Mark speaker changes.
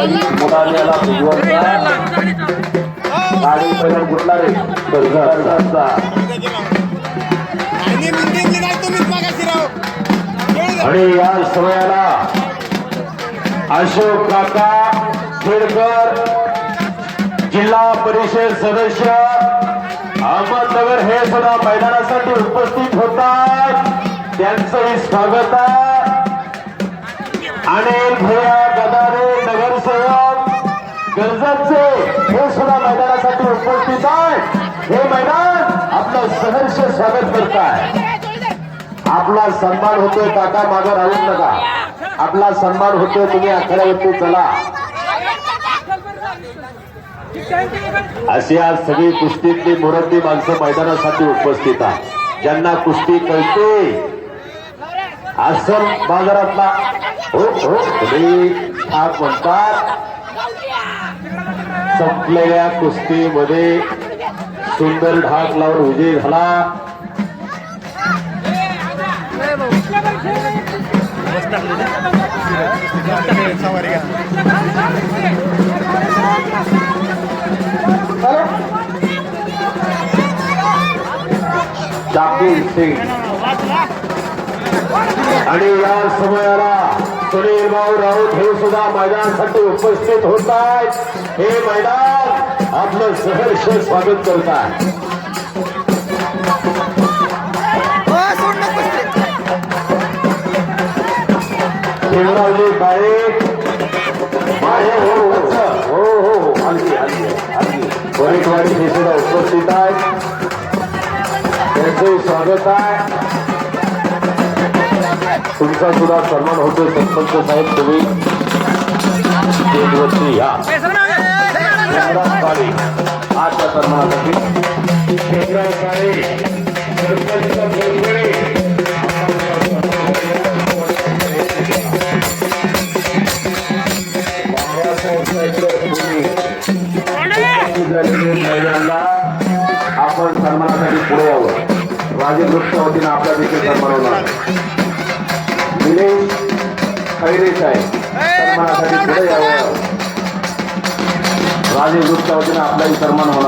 Speaker 1: मुलाला
Speaker 2: आणि
Speaker 1: आणि या समयाला अशोक काका खेडकर जिल्हा परिषद सदस्य अहमदनगर हे सुद्धा मैदानासाठी उपस्थित होतात. त्यांचंही स्वागत आहे. अनिल भैया उपस्थित आहे हे मैदान आपलं सहर्ष स्वागत करत आहे आपला सन्मान होतोय काका मागं राहून नका. आपला सन्मान होतोय तुम्ही आखाड्यावरती चला. अशी आज सगळी कुस्तीतली मुरब्बी माणसं मैदानासाठी उपस्थित आहे ज्यांना कुस्ती कळते आसन बाजारातला हो हो तुम्ही ठाक म्हणतात संपलेल्या कुस्तीमध्ये सुंदर ढाक लावून विजय झाला.
Speaker 2: सवारी
Speaker 1: सिंग. आणि या समयाला सुनील भाऊ राऊत हे सुद्धा मैदानासाठी उपस्थित होत आहेत हे मैदान आपलं सहर्ष स्वागत करत आहे
Speaker 2: हो
Speaker 1: काळे हो हो हो हो हलकी हलकी हलकी हे सुद्धा उपस्थित आहेत. त्यांचंही स्वागत आहे. तुमचा सुद्धा सन्मान होतो सरपंच साहेब तुम्ही स्टेजवरती या हेमराज काळे आजच्या सन्मानासाठी हेमराज काळे सरपंच बोलकडे महिलांना आपण सन्मानासाठी पुढे यावं राजगृष्ट वतीनं आपल्या देखील सन्मान होणार निलेश खैरे साहेब सन्मानासाठी पुढे यावं राजगृष्ट वतीनं आपलाही सन्मान होणार